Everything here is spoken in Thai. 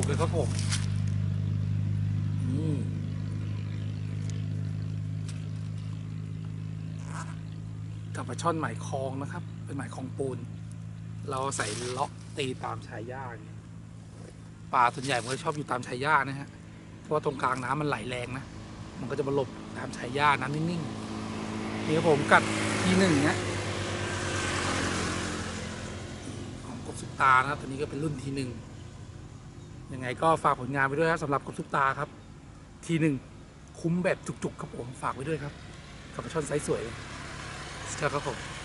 กเลยครับผมนี่กับปลาช่อนหมายคลองนะครับ เป็นหมายคลองปูน เราใส่เลาะตีตามชายหญ้าเงี้ยปลาส่วนใหญ่มันก็ชอบอยู่ตามชายหญ้านะฮะเพราะว่าตรงกลางน้ำมันไหลแรงนะมันก็จะมาหลบตามชายหญ้าน้ำนิ่งๆนี่ครับผมกัดทีหนึ่งเนี้ยของกบสุตานะครับตัวนี้ก็เป็นรุ่นทีหนึ่ง ยังไงก็ฝากผลงานไปด้วยครับสำหรับกบสุปตาครับ ทีหนึ่งคุ้มแบบจุกๆครับผมฝากไว้ด้วยครับกับช่อนไซส์สวยเลยเจ้าครับผม